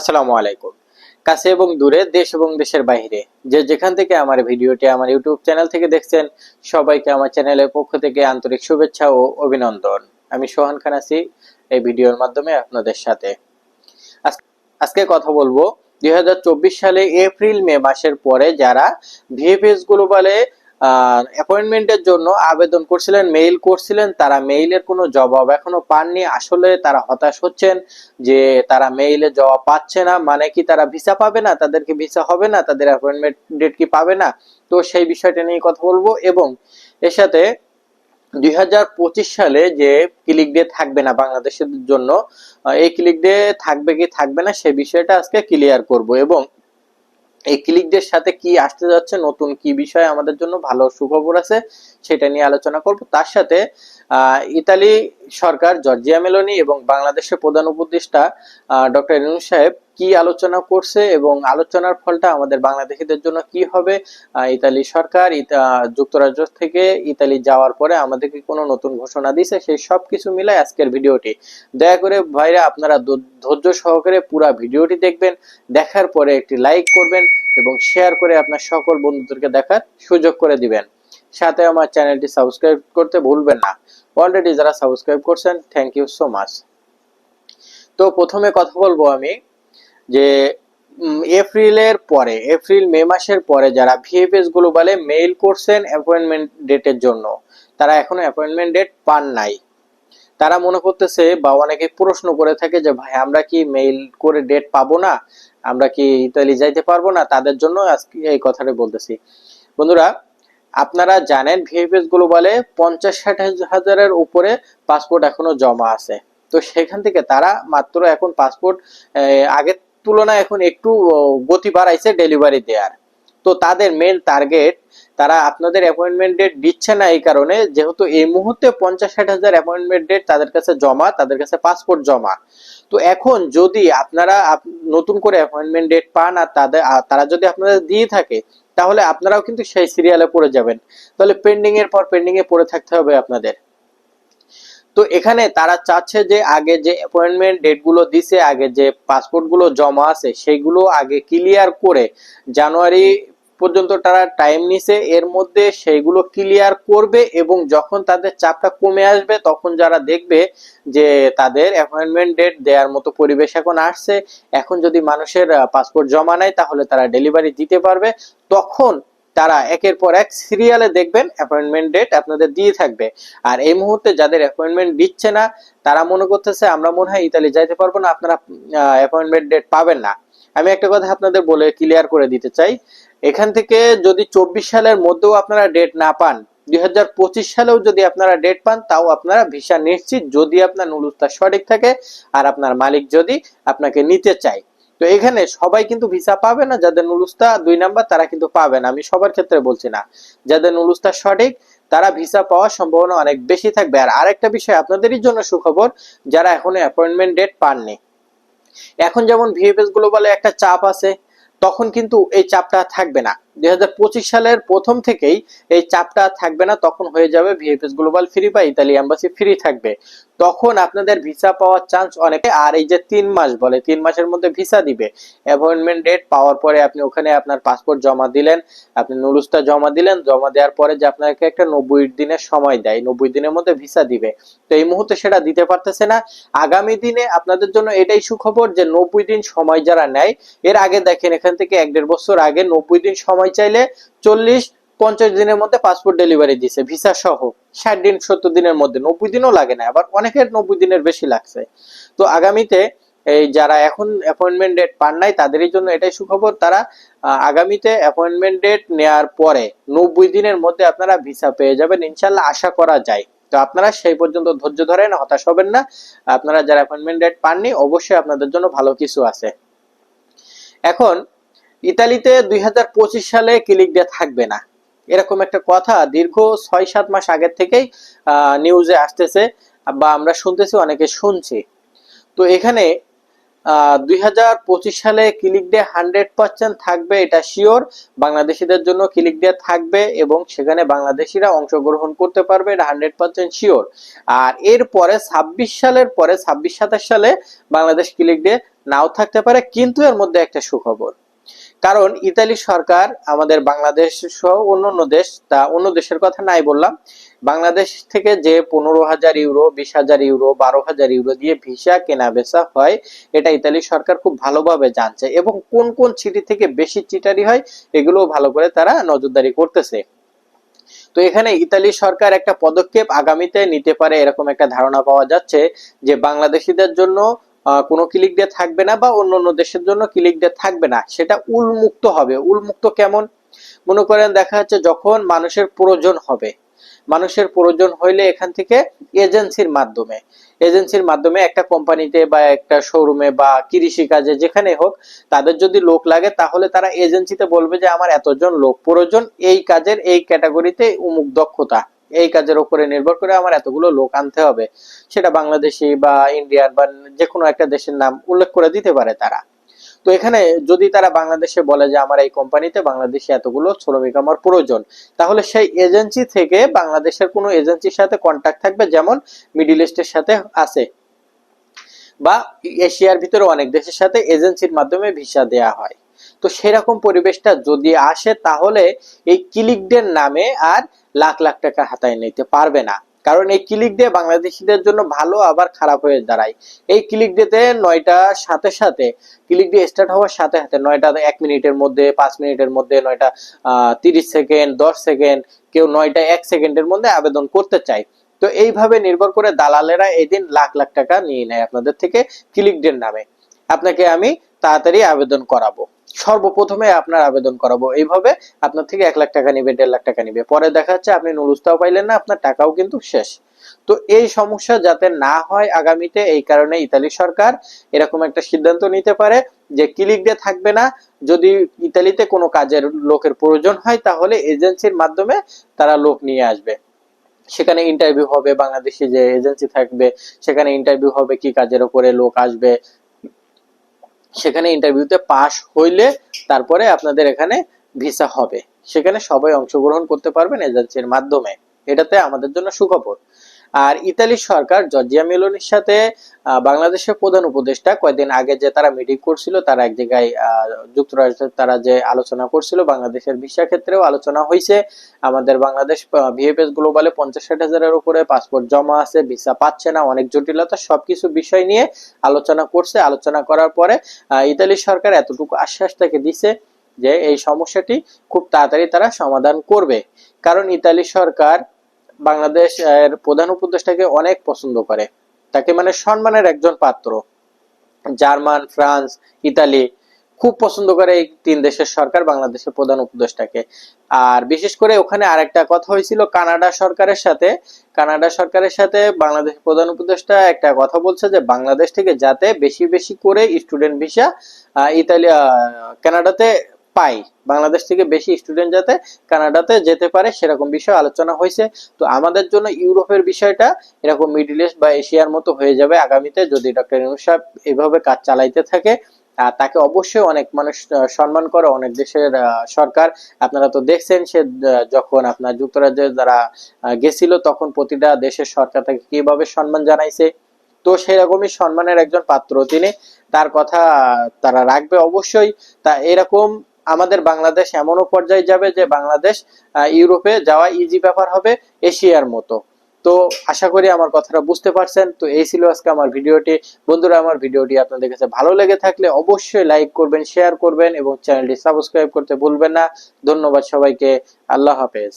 আসসালামু আলাইকুম। কাছে এবং দূরে, দেশ এবং দেশের বাইরে, যে যেখান থেকে আমার ভিডিওটি আমার ইউটিউব চ্যানেল থেকে দেখছেন, সবাইকে আমার চ্যানেলের পক্ষ থেকে আন্তরিক শুভেচ্ছা ও অভিনন্দন। আমি সোহান খান আছি এই ভিডিওর মাধ্যমে আপনাদের সাথে। আজকে কথা বলব দুই হাজার চব্বিশ সালে এপ্রিল মে মাসের পরে যারা ভিএফএস গ্লোবালে অ্যাপয়েন্টমেন্টের জন্য আবেদন করছিলেন মেইল করছিলেন, তারা মেইলের কোনো জবাব এখনও পাননি। আসলে তারা হতাশ হচ্ছেন যে তারা মেইলে জবাব পাচ্ছে না। মানে কি তারা ভিসা পাবে না? তাদেরকে ভিসা হবে না? তাদের অ্যাপয়েন্টমেন্ট ডেট কি পাবে না? তো সেই বিষয়টা নিয়ে কথা বলব এবং এর সাথে দুই হাজার পঁচিশ সালে যে ক্লিক ডে থাকবে না বাংলাদেশের জন্য এই ক্লিক ডে থাকবে কি থাকবে না সেই বিষয়টা আজকে ক্লিয়ার করব এবং এই ক্লিকদের সাথে কি আসতে যাচ্ছে, নতুন কি বিষয় আমাদের জন্য ভালো সুখবর আছে, সেটা নিয়ে আলোচনা করব। তার সাথে ইতালি সরকার, জর্জিয়া মেলোনি এবং বাংলাদেশের প্রধান উপদেষ্টা ডক্টর ইনুস সাহেব কি আলোচনা করছে এবং আলোচনার ফলটা আমাদের বাংলাদেশিদের জন্য কি হবে? ইতালি সরকার যুক্তরাজ্য থেকে ইতালি যাওয়ার পরে আমাদেরকে কোনো নতুন ঘোষণা দিছে সেই সব কিছু মিলাই আজকের ভিডিওটি। দয়া করে ভাইরা আপনারা ধৈর্য সহকারে পুরো ভিডিওটি দেখবেন, দেখার পরে একটি লাইক করবেন এবং শেয়ার করে আপনার সকল বন্ধুদেরকে দেখার সুযোগ করে দিবেন। সাথে আমার চ্যানেলটি সাবস্ক্রাইব করতে ভুলবেন না। অলরেডি যারা সাবস্ক্রাইব করছেন থ্যাংক ইউ সো মাচ তো প্রথমে কথা বলব আমি যে এপ্রিলের পরে এপ্রিল মে মাসের পরে যারা ভিএফএস গ্লোবালে মেইল করছেন অ্যাপয়েন্টমেন্ট ডেটের জন্য, তারা এখনও অ্যাপয়েন্টমেন্ট ডেট পান নাই। তারা মনে করতেছে বা অনেকে প্রশ্ন করে থাকে যে, ভাই, আমরা কি মেইল করে ডেট পাবো না? আমরা কি ইতালি যাইতে পারব না? তাদের জন্য আজকে এই কথাটা বলতেছি। বন্ধুরা আপনারা জানেন ভিএফএস গ্লোবালে পঞ্চাশ ষাট হাজারের উপরে পাসপোর্ট এখনও জমা আছে। তো সেখান থেকে তারা মাত্র এখন পাসপোর্ট আগের তুলনায় এখন একটু গতি বাড়াইছে ডেলিভারি দেওয়ার। তো তাদের মেন টার্গেট তারা আপনাদের অ্যাপয়েন্টমেন্ট ডেট দিচ্ছে না এই কারণে, যেহেতু এই মুহূর্তে পঞ্চাশ ষাট হাজার অ্যাপয়েন্টমেন্ট ডেট তাদের কাছে জমা, তাদের কাছে পাসপোর্ট জমা। তো এখন যদি আপনারা আপ- নতুন করে অ্যাপয়েন্টমেন্ট ডেট পান আর তাদের তারা যদি আপনাদের দিয়ে থাকে, তাহলে আপনারাও কিন্তু সেই সিরিয়ালে পড়ে যাবেন। তাহলে পেন্ডিং এর পর পেন্ডিং এ পড়ে থাকতে হবে আপনাদের। তো এখানে তারা চাচ্ছে যে আগে যে অ্যাপয়েন্টমেন্ট ডেটগুলো দিছে, আগে যে পাসপোর্টগুলো জমা আছে, সেগুলো আগে ক্লিয়ার করে জানুয়ারি পর্যন্ত তারা টাইম নিছে। এর মধ্যে সেইগুলো ক্লিয়ার করবে এবং যখন তাদের চাপটা কমে আসবে, তখন যারা দেখবে যে তাদের অ্যাপয়েন্টমেন্ট ডেট দেওয়ার মতো পরিবেশ এখন আসছে। এখন যদি মানুষের পাসপোর্ট জমা নেয় তাহলে তারা ডেলিভারি দিতে পারবে। তখন তারা একের পর এক সিরিয়ালে দেখবেন অ্যাপয়েন্টমেন্ট ডেট আপনাদের দিয়ে থাকবে। আর এই মুহূর্তে যাদের অ্যাপয়েন্টমেন্ট দিচ্ছে না, তারা মনে করতেছে, আমরা মনে হয় ইতালি যাইতে পারব না, আপনারা অ্যাপয়েন্টমেন্ট ডেট পাবেন না। আমি একটা কথা আপনাদের বলে ক্লিয়ার করে দিতে চাই। এখান থেকে যদি চব্বিশ সালের মধ্যেও আপনারা ডেট না পান, দুই হাজার পঁচিশ সালেও যদি আপনারা ডেট পান, তাও আপনারা ভিসা নিশ্চিত যদি আপনার নুলুস্তা সঠিক থাকে, আর আপনার মালিক যদি আপনাকে নিতে চায়। তো এখানে সবাই কিন্তু ভিসা পাবে না, যাদের নুলুস্তা দুই নাম্বার তারা কিন্তু পাবে না। আমি সবার ক্ষেত্রে বলছি না। যাদের নুলুস্তা সঠিক, তারা ভিসা পাওয়ার সম্ভাবনা অনেক বেশি থাকবে। আর আরেকটা বিষয়, আপনাদেরই জন্য সুখবর, যারা এখনও অ্যাপয়েন্টমেন্ট ডেট পাননি। এখন যেমন ভিএফএস গ্লোবালে একটা চাপ আছে, তখন কিন্তু এই চাপটা থাকবে না। দুই হাজার পঁচিশ সালের প্রথম থেকেই এই চাপটা থাকবে না, তখন হয়ে যাবে ভিএফএস গ্লোবাল ফ্রি বা ইতালি এম্বাসি ফ্রি থাকবে। তখন আপনাদের ভিসা পাওয়ার চান্স অনেক, আর এই যে তিন মাস বলে, তিন মাসের মধ্যে ভিসা দিবে। অ্যাপয়েন্টমেন্ট ডেট পাওয়ার পরে আপনি ওখানে আপনার পাসপোর্ট জমা দিলেন, আপনি নুরুস্তা জমা দিলেন, জমা দেওয়ার পরে যে আপনাকে একটা নব্বই দিনের সময় দেয়, নব্বই দিনের মধ্যে ভিসা দিবে। তো এই মুহূর্তে সেটা দিতে পারতেছে না। আগামী দিনে আপনাদের জন্য এটাই সুখবর যে নব্বই দিন সময় যারা নেয়, এর আগে দেখেন এখান থেকে এক দেড় বছর আগে নব্বই দিন সময় চাইলে চল্লিশ, পঞ্চাশ দিনের মধ্যে পাসপোর্ট ডেলিভারি দিছে ভিসা সহ। ষাট দিন, সত্তর দিনের মধ্যে, নব্বই দিনও লাগে না, আবার অনেকের নব্বই দিনের বেশি লাগছে। তো আগামীতে এই যারা এখন অ্যাপয়েন্টমেন্ট ডেট পান নাই, তাদেরই জন্য এটাই সুখবর, তারা আগামীতে অ্যাপয়েন্টমেন্ট ডেট নেয়ার পরে নব্বই দিনের মধ্যে আপনারা ভিসা পেয়ে যাবেন ইনশাল্লাহ আশা করা যায়। তো আপনারা সেই পর্যন্ত ধৈর্য ধরেন হতাশ হবেন না। আপনারা যারা অ্যাপয়েন্টমেন্ট ডেট পাননি, অবশ্যই আপনাদের জন্য ভালো কিছু আছে। এখন ইতালিতে দুই হাজার পঁচিশ সালে ক্লিক ডে থাকবে না। এরকম একটা কথা দীর্ঘ ছয় সাত মাস আগের থেকেই নিউজে আসতেছে বা আমরা শুনতেছি, অনেকে শুনছি। তো এখানে দুই সালে ক্লিক ডে হান্ড্রেড পার্সেন্ট থাকবে, এটা শিওর বাংলাদেশিদের জন্য ক্লিক ডে থাকবে এবং সেখানে বাংলাদেশিরা অংশগ্রহণ করতে পারবে, এটা হান্ড্রেড পার্সেন্ট শিওর আর এরপরে ছাব্বিশ সালের পরে, ছাব্বিশ, সাতাশ সালে বাংলাদেশ ক্লিক ডে নাও থাকতে পারে, কিন্তু এর মধ্যে একটা সুখবর। কারণ ইতালি সরকার আমাদের বাংলাদেশ সহ অন্য অন্য দেশ, তা অন্য দেশের কথা নাই বললাম। বাংলাদেশ থেকে যে পনেরো হাজার ইউরো, বিশ হাজার ইউরো, বারো হাজার ইউরো দিয়ে ভিসা কেনা বেচা হয়, এটা ইতালি সরকার খুব ভালোভাবে জানছে এবং কোন কোন সিটি থেকে বেশি চিটারি হয় এগুলো ভালো করে তারা নজরদারি করতেছে। তো এখানে ইতালি সরকার একটা পদক্ষেপ আগামীতে নিতে পারে, এরকম একটা ধারণা পাওয়া যাচ্ছে যে বাংলাদেশিদের জন্য কোনো ক্লিক ডে থাকবে না বা অন্য অন্য দেশের জন্য ক্লিক ডে থাকবে না। সেটা উলমুক্ত হবে। উলমুক্ত কেমন? মনে করেন দেখা যাচ্ছে যখন মানুষের প্রয়োজন হবে, মানুষের প্রয়োজন হইলে এখান থেকে এজেন্সির মাধ্যমে এজেন্সির মাধ্যমে একটা কোম্পানিতে বা একটা শোরুমে বা কৃষি কাজে যেখানে হোক, তাদের যদি লোক লাগে তাহলে তারা এজেন্সিতে বলবে যে, আমার এতজন লোক প্রয়োজন, এই কাজের এই ক্যাটাগরিতে উমুক দক্ষতা। এই কাজের উপরে নির্ভর করে আমার এতগুলো লোক আনতে হবে। সেটা বাংলাদেশি বা ইন্ডিয়ান বা যে কোনো একটা দেশের নাম উল্লেখ করে দিতে পারে তারা। তো এখানে যদি তারা বাংলাদেশে বলে যে আমার এই কোম্পানিতে বাংলাদেশে এতগুলো শ্রমিক আমার প্রয়োজন, তাহলে সেই এজেন্সি থেকে বাংলাদেশের কোনো এজেন্সির সাথে কন্ট্যাক্ট থাকবে যেমন মিডিল ইস্টের সাথে আছে। বা এশিয়ার ভিতরে অনেক দেশের সাথে এজেন্সির মাধ্যমে ভিসা দেয়া হয়। তো সেরকম পরিবেশটা যদি আসে, তাহলে এই ক্লিকডের নামে আর লাখ লাখ টাকা হাতায় নিতে পারবে না। কারণ এই ক্লিক ডে বাংলাদেশিদের জন্য ভালো, আবার খারাপ হয়ে দাঁড়ায়। এই ক্লিক ডেতে নয়টা সাথে সাথে ক্লিক ডে স্টার্ট হওয়ার সাথে সাথে নয়টা এক মিনিটের মধ্যে, পাঁচ মিনিটের মধ্যে, নয়টা তিরিশ সেকেন্ড, দশ সেকেন্ড, কেউ নয়টা এক সেকেন্ডের মধ্যে আবেদন করতে চায়। তো এইভাবে নির্ভর করে দালালেরা এদিন লাখ লাখ টাকা নিয়ে নেয় আপনাদের থেকে ক্লিক ডের নামে। আপনাকে আমি তাড়াতাড়ি আবেদন করাবো। সর্বপ্রথমে আপনার আবেদন করাবো। এইভাবে আপনার থেকে এক লাখ টাকা নিবে, দেড় লাখ টাকা নিবে। পরে দেখা যাচ্ছে আপনি নুরুস্তাও পাইলেন না, আপনার টাকাও কিন্তু শেষ। তো এই সমস্যা যাতে না হয় আগামীতে, এই কারণে ইতালি সরকার এরকম একটা সিদ্ধান্ত নিতে পারে যে ক্লিক ডে থাকবে না। যদি ইতালিতে কোনো কাজের লোকের প্রয়োজন হয়, তাহলে এজেন্সির মাধ্যমে তারা লোক নিয়ে আসবে। সেখানে ইন্টারভিউ হবে, বাংলাদেশি যে এজেন্সি থাকবে, সেখানে ইন্টারভিউ হবে, কি কাজের উপরে লোক আসবে সেখানে ইন্টারভিউতে পাশ হইলে তারপরে আপনাদের এখানে ভিসা হবে। সেখানে সবাই অংশগ্রহণ করতে পারবেন এজেন্সির মাধ্যমে। এটাতে আমাদের জন্য সুখবর। আর ইতালি সরকার জর্জিয়া মেলোনির সাথে বাংলাদেশের প্রধান উপদেষ্টা কয়েকদিন আগে যে তারা মিটিং করছিল, তারা এক জায়গায় যুক্তরাষ্ট্রের তারা যে আলোচনা করছিল, বাংলাদেশের ভিসা ক্ষেত্রেও আলোচনা হয়েছে আমাদের বাংলাদেশ ভিএফএস গ্লোবালে পঞ্চাশ ষাট হাজারের উপরে পাসপোর্ট জমা আছে, ভিসা পাচ্ছে না, অনেক জটিলতা, সবকিছু বিষয় নিয়ে আলোচনা করছে। আলোচনা করার পরে ইতালি সরকার এতটুকু আশ্বাস তাকে দিছে যে এই সমস্যাটি খুব তাড়াতাড়ি তারা সমাধান করবে। কারণ ইতালি সরকার বাংলাদেশের প্রধান উপদেষ্টাকে অনেক পছন্দ করে। তাকে মানে সম্মানের একজন পাত্র। জার্মান, ফ্রান্স, ইতালি খুব পছন্দ করে এই তিন দেশের সরকার বাংলাদেশের প্রধান উপদেষ্টাকে। আর বিশেষ করে ওখানে আরেকটা কথা হয়েছিল, কানাডা সরকারের সাথে, কানাডা সরকারের সাথে বাংলাদেশের প্রধান উপদেষ্টা একটা কথা বলছে যে, বাংলাদেশ থেকে যাতে বেশি বেশি করে স্টুডেন্ট ভিসা ইতালি কানাডাতে পাই। বাংলাদেশ থেকে বেশি স্টুডেন্ট যাতে কানাডাতে যেতে পারে সেরকম বিষয় আলোচনা হয়েছে। তো আমাদের জন্য ইউরোপের বিষয়টা এরকম মিডিল ইস্ট বা এশিয়ার মতো হয়ে যাবে আগামীতে যদি ডক্টর ইউনুস সাহেব এভাবে কাজ চালাইতে থাকে। তাকে অবশ্যই অনেক মানুষ সম্মান করে, অনেক দেশের সরকার। আপনারা তো দেখছেন সে যখন আপনার যুক্তরাজ্যে যারা গেছিল তখন প্রতিটা দেশের সরকার তাকে কীভাবে সম্মান জানাইছে। তো সেরকমই সম্মানের একজন পাত্র তিনি। তার কথা তারা রাখবে অবশ্যই। তা এরকম আমাদের বাংলাদেশ এমনও পর্যায়ে যাবে যে বাংলাদেশ ইউরোপে যাওয়া ইজি ব্যাপার হবে এশিয়ার মতো। তো আশা করি আমার কথাটা বুঝতে পারছেন। তো এই ছিল আজকে আমার ভিডিওটি। বন্ধুরা, আমার ভিডিওটি আপনাদের কাছে ভালো লেগে থাকলে অবশ্যই লাইক করবেন শেয়ার করবেন এবং চ্যানেলটি সাবস্ক্রাইব করতে ভুলবেন না। ধন্যবাদ সবাইকে। আল্লাহ হাফেজ।